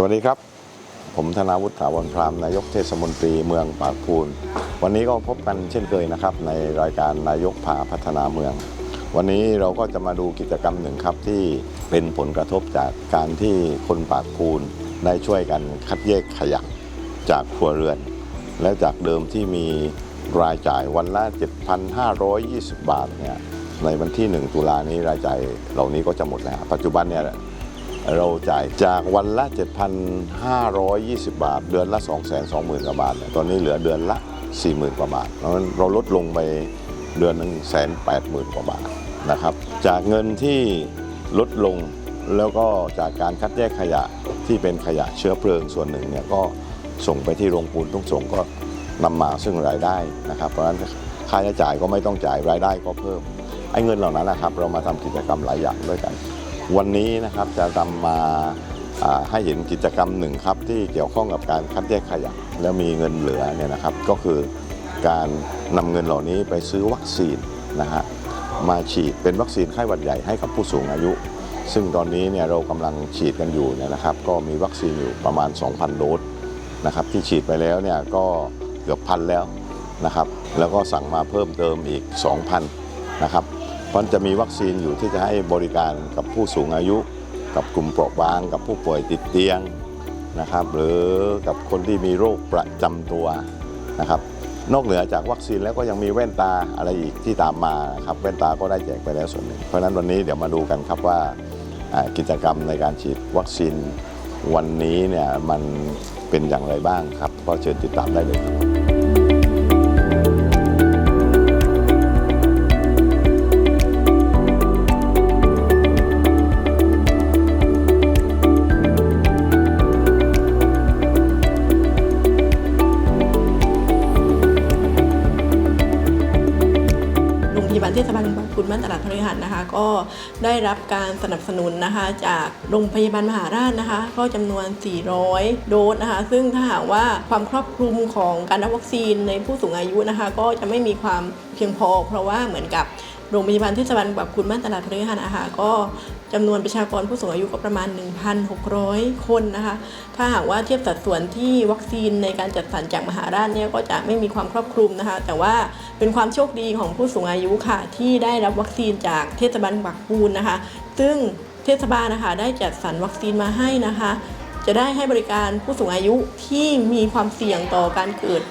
สวัสดีครับ ผมธนาวุฒิถาวรพรามนายกเทศมนตรีเมืองปากพูน วันนี้ก็พบกันเช่นเคยนะครับ ในรายการนายกพาพัฒนาเมือง วันนี้เราก็จะมาดูกิจกรรมหนึ่งครับที่เป็นผลกระทบจากการที่คนปากพูนได้ช่วยกันคัดแยกขยะจากครัวเรือน และจากเดิมที่มีรายจ่ายวันละ 7,520 บาทเนี่ยในวันที่ 1 ตุลานี้รายจ่ายเหล่านี้ก็จะหมดแล้ว ปัจจุบันเนี่ย เราจ่ายจากวันละ 7,520 บาท เดือนละ 220,000กว่าบาทเนี่ยตอนนี้เหลือเดือนละ 40,000กว่าบาทเพราะฉะนั้นเราลดลงไปเดือนหนึ่งแสนแปดหมื่นกว่าบาทนะครับ จากเงินที่ลดลงแล้วก็จากการคัดแยกขยะที่เป็นขยะเชื้อเพลิงส่วนหนึ่งเนี่ยก็ส่งไปที่โรงปูนทุกส่งก็นำมาซึ่งรายได้นะครับ เพราะฉะนั้นค่าใช้จ่ายก็ไม่ต้องจ่ายรายได้ก็เพิ่มไอ้เงินเหล่านั้นนะครับ เรามาทำกิจกรรมหลายอย่างด้วยกัน วันนี้นะครับจะนำมาให้เห็นกิจกรรมหนึ่งครับที่เกี่ยวข้องกับการคัดแยกขยะแล้วมีเงินเหลือเนี่ยนะครับก็คือการนำเงินเหล่านี้ไปซื้อวัคซีนนะฮะมาฉีดเป็นวัคซีนไข้หวัดใหญ่ให้กับผู้สูงอายุ ซึ่งตอนนี้เนี่ยเรากำลังฉีดกันอยู่เนี่ยนะครับ ก็มีวัคซีนอยู่ประมาณ 2,000 โดสนะครับที่ฉีดไปแล้วเนี่ยก็เกือบพันแล้วนะครับแล้วก็สั่งมาเพิ่มเติมอีก 2,000นะครับ เพราะจะมีวัคซีนอยู่ที่จะให้บริการกับผู้สูงอายุ กับกลุ่มเปราะบาง กับผู้ป่วยติดเตียงนะครับ หรือกับคนที่มีโรคประจำตัวนะครับ นอกเหนือจากวัคซีนแล้วก็ยังมีแว่นตาอะไรอีกที่ตามมาครับแว่นตาก็ได้แจกไปแล้วส่วนหนึ่งเพราะฉะนั้นวันนี้เดี๋ยวมาดูกันครับว่าอ่ากิจกรรมในการฉีดวัคซีนวันนี้เนี่ยมันเป็นอย่างไรบ้างครับ ก็เชิญติดตามได้เลยครับ บ้านตลาดพฤหัสนะคะ ก็ได้รับการสนับสนุนนะคะ จากโรงพยาบาลมหาราชนะคะ ก็จำนวน 400 โดสนะคะ ซึ่งถ้าหากว่าความครอบคลุมของการรับวัคซีนในผู้สูงอายุนะคะ ก็จะไม่มีความเพียงพอ เพราะว่าเหมือนกับ โรงพยาบาลเทศบาลบางพุนบ้านตลาดพฤหัสนะคะก็จำนวนประชากรผู้สูงอายุก็ประมาณ 1,600 คนนะคะ ถ้าหากว่าเทียบสัดส่วนที่วัคซีนในการจัดสรรจากมหาราชเนี่ยก็จะไม่มีความครอบคลุมนะคะ แต่ว่าเป็นความโชคดีของผู้สูงอายุค่ะ ที่ได้รับวัคซีนจากเทศบาลบักปูนนะคะ ซึ่งเทศบาลนะคะได้จัดสรรวัคซีนมาให้นะคะ จะได้ให้บริการผู้สูงอายุที่มีความเสี่ยงต่อการเกิด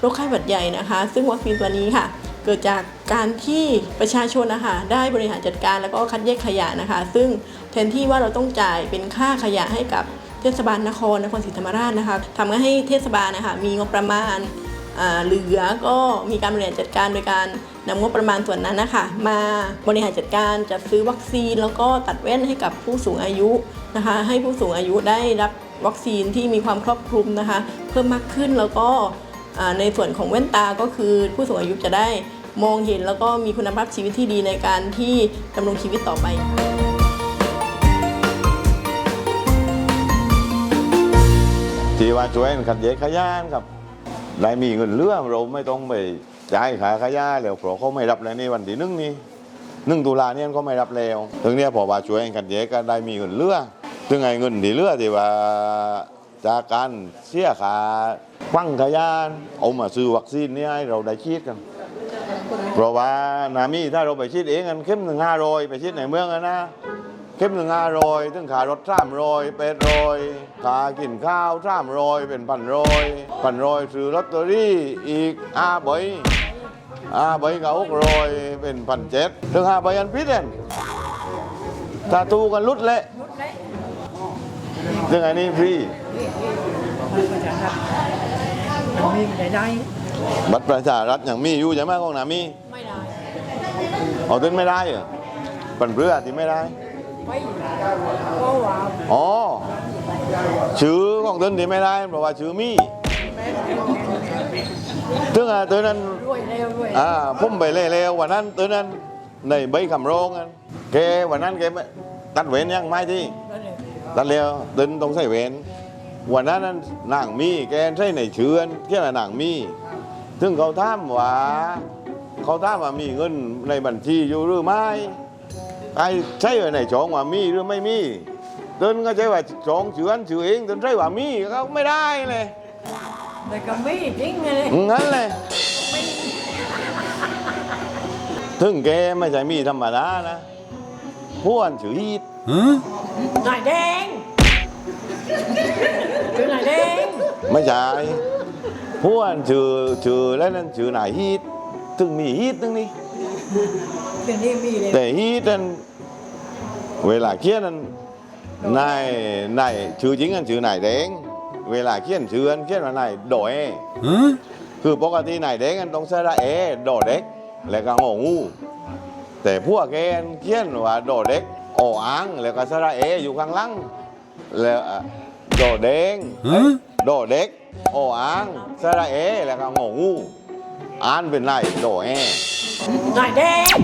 โรคไข้หวัดใหญ่นะคะ ซึ่งวัคซีนตัวนี้ค่ะ เกิดจากการที่ประชาชนนะคะได้บริหารจัดการแล้วก็คัดแยกขยะนะคะ ซึ่งแทนที่ว่าเราต้องจ่ายเป็นค่าขยะให้กับเทศบาลนครนครศรีธรรมราชนะคะทำให้เทศบาลนะคะมีงบประมาณเหลือก็มีการบริหารจัดการโดยการนำงบประมาณส่วนนั้นนะคะมาบริหารจัดการจัดซื้อวัคซีน แล้วก็ตัดแว่นให้กับผู้สูงอายุนะคะ ให้ผู้สูงอายุได้รับวัคซีนที่มีความครอบคลุมนะคะ เพิ่มมากขึ้นแล้วก็ในส่วนของแว่นตาก็คือผู้สูงอายุจะได้ มองเห็นแล้วก็มีคุณภาพชีวิตที่ดีในการที่ดำรงชีวิตต่อไปที่ว่าช่วยกันขัดแยกขยะครับได้มีเงินเหลือเราไม่ต้องไปจ่ายค่าขยะแล้วเพราะเขาไม่รับแล้วนี่วันที่หนึ่งนี่หนึ่งตุลาเนี่ยเขาไม่รับแล้วถึงเนี้ยพอว่าช่วยกันขัดแยกก็ได้มีเงินเหลือถึงไงเงินที่เหลือที่ว่าจากการเสียค่าฟังขยะเอามาซื้อวัคซีนนี่ให้เราได้ฉีดกัน เพราะว่านามีถ้าเราไปฉีดเองกันเข้มหนึ่งห้าร้อยไปฉีดในเมืองอะนะเข้มหนึ่งห้าร้อยถึงขารถสามร้อยเป็ดร้อยขากินข้าวสามร้อยเป็นพันร้อยพันร้อยซื้อลอตเตอรี่อีกอาใบอาใบกับหกร้อยเป็นพันเจ็ดถึงห้าใบอันพิษเองถ้าถูกกันลุดเละถึงอันนี้ฟรีมีรายได้บัตรประชารัฐอย่างมีอยู่ใช่ไหมของหนามี ไม่ได้เอาถึงไม่ได้เหรอปันเพื่อที่ไม่ได้ไม่ก็ว่าอ๋อชื่อของต้นที่ไม่ได้เพราะว่าชื่อมีถึงอะตัวนั้นรวยเร็วรวยอ่าพุ่มไปเร็วๆวันนั้นตัวนั้นในใบคำร้องกันแกวันนั้นแกไม่ตัดเว้นยังไม่ที่นั่นเองตัดเร็วตึนต้องใส่เว้นวันนั้นนั้นนางมีแกใส่ในเชือนเที่ยนางมีถึงเขาถามว่า เขาถามว่ามีเงินในบัญชีอยู่หรือไม่ไอ้ใช่ในจองว่ามีหรือไม่มีเดินก็ใช่ว่าสองเฉือนเฉือเองเดินใช่ว่ามีเขาไม่ได้เลยแต่ก็ไม่จริงเลยงั้นเลยถึงแกไม่ใช่มีธรรมดานะพวนฉือฮีดนายแดงคือนายแดงไม่ใช่พวนฉือฉือแล้วนั่นฉือไหนฮีด ถึงมีฮีดตึงนี้คืนนี้มีเลยแต่ฮีดนั้นเวลาเขียนนั้นนายนายชื่อจริงกันชื่อนายแดง เวลาเขียนชื่อกันเขียนว่านายโดเอคือปกตินายแดงกันต้องใช้ละเอโดเด็ก แล้วก็งองูแต่พวกแกเขียนว่าโดเด็กโออังแล้วก็สระเออยู่ข้างหล่างแล้วอะโดเด้งเอ้ยโดเด็กโออังสระเอแล้วก็งองู อ่านเป็นไรโดเอนายแดง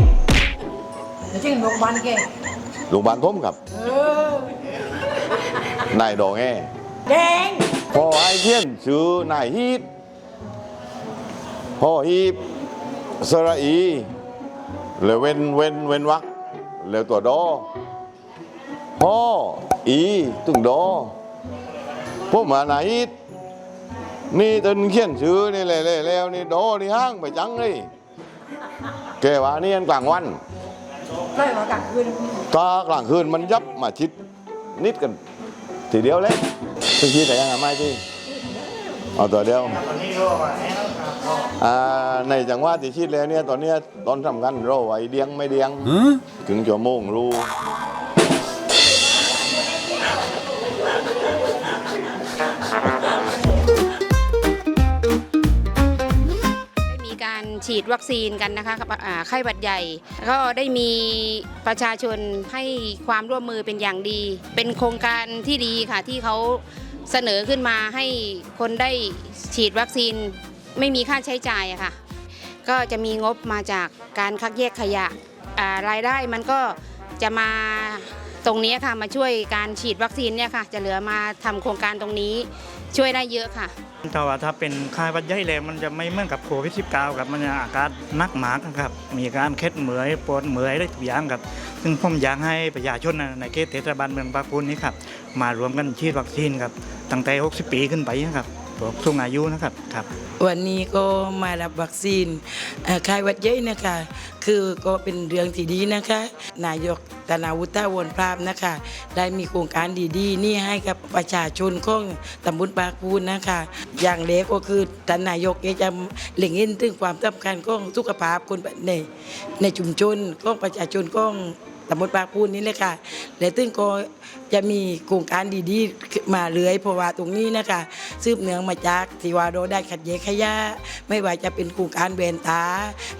แล้วจริงโรงพยาบาลแกลูกบ้านผมครับเออนายโดเอแดงพอไอ้เขียนชื่อนายฮีบพอฮีบสระอีแล้วเว้นเว้นเว้นวักแล้วตัวดอพ่ออีตึงดอพวกมานายฮีบ นี่ตนเขียนชื่อนี่เลยเลยแล้วนี่ดอนี่ห้างไปจังเลยแกว่านี่อันกลางวันใกล้มากลางคืนตากลางคืนมันยับมาชิดนิดกัน ทีเดียวเลยซึ่งคิดแต่ยังไงไม่ที่เอาตัวเดียวอ่าในจังหวะที่ชิดแล้วเนี่ยตอนเนี้ยตอนสำคัญเราไว้เดียงไม่เดียงถึงชั่วโมงรู้ ฉีดวัคซีนกันนะคะกับอ่าไข้หวัดใหญ่ ก็ได้มีประชาชนให้ความร่วมมือเป็นอย่างดี เป็นโครงการที่ดีค่ะที่เขาเสนอขึ้นมาให้คนได้ฉีดวัคซีนไม่มีค่าใช้จ่ายค่ะ ก็จะมีงบมาจากการคัดแยกขยะรายได้มันก็จะมา ตรงนี้ค่ะมาช่วยการฉีดวัคซีนเนี่ยค่ะ จะเหลือมาทำโครงการตรงนี้ช่วยได้เยอะค่ะถ้าว่าถ้าเป็นคายหวัดใหญ่แล้วมันจะไม่เหมือนกับโควิด19ครับมันจะอาการนักหมากครับ มีการเคล็ดเหมือยปวดเหมือยได้ทุกอย่างครับ ซึ่งผมอยากให้ประชาชนในเขตเทศบาลเมืองปากพูนนี้ครับมารวมกันฉีดวัคซีนครับตั้งแต่ 60 ปีขึ้นไปนะครับ พวกสูงอายุนะครับครับ วันนี้ก็มารับวัคซีนเอ่อไข้หวัดใหญ่นะคะ คือก็เป็นเรื่องที่ดีนะคะ นายกตนาวุฒิวนพรามนะคะ ได้มีโครงการดีๆ นี่ให้กับประชาชนของตำบลปากพูนนะคะ อย่างเล็กก็คือท่านนายกจะเล็งเห็นถึงความสำคัญของสุขภาพคนในในชุมชนของประชาชนของ ตำบลปากพูนนี่เลยค่ะและซึ่งก็จะมีโครงการดีๆมาเรื่อยเพราะว่าตรงนี้นะคะสืบเนื่องมาจากที่ว่าเราได้ขัดแย้ขยะไม่ว่าจะเป็นโครงการเวนตา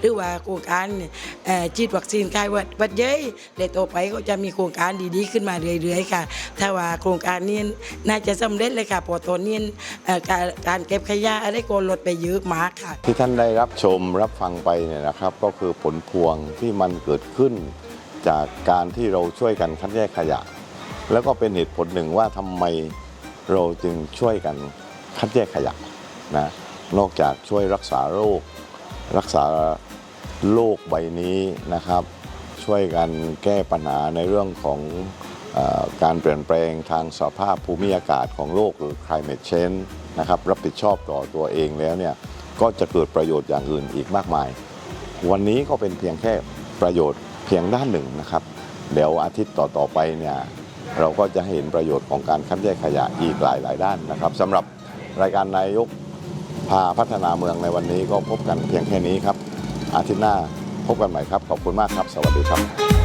หรือว่าโครงการเอ่อฉีดวัคซีนคลายหวัดวัดเย้ยและต่อไปก็จะมีโครงการดีๆ ขึ้นมาเรื่อยๆค่ะ ถ้าว่าโครงการนี้น่าจะสำเร็จเลยค่ะพอตอนนี้เอ่อการการเก็บขยะอะไรก็ลดไปเยอะมากค่ะ ที่ท่านได้รับชมรับฟังไปเนี่ยนะครับ ก็คือผลพวงที่มันเกิดขึ้น จากการที่เราช่วยกันคัดแยกขยะ แล้วก็เป็นเหตุผลหนึ่งว่าทำไมเราจึงช่วยกันคัดแยกขยะนะนอกจากช่วยรักษาโรค รักษาโลกใบนี้นะครับ ช่วยกันแก้ปัญหาในเรื่องของอการเปลี่ยนแปลงทางสภาพภูมิอากาศของโลกหรือ climate change นะครับรับผิดชอบต่อตัวเองแล้วเนี่ยก็จะเกิดประโยชน์อย่างอื่นอีกมากมาย วันนี้ก็เป็นเพียงแค่ประโยชน์ เพียงด้านหนึ่งนะครับ เดี๋ยวอาทิตย์ต่อๆไปเนี่ยเราก็จะเห็นประโยชน์ของการคัดแยกขยะอีกหลาย ๆ ด้านนะครับสำหรับรายการนายกพาพัฒนาเมืองในวันนี้ก็พบกันเพียงแค่นี้ครับ อาทิตย์หน้าพบกันใหม่ครับ ขอบคุณมากครับ สวัสดีครับ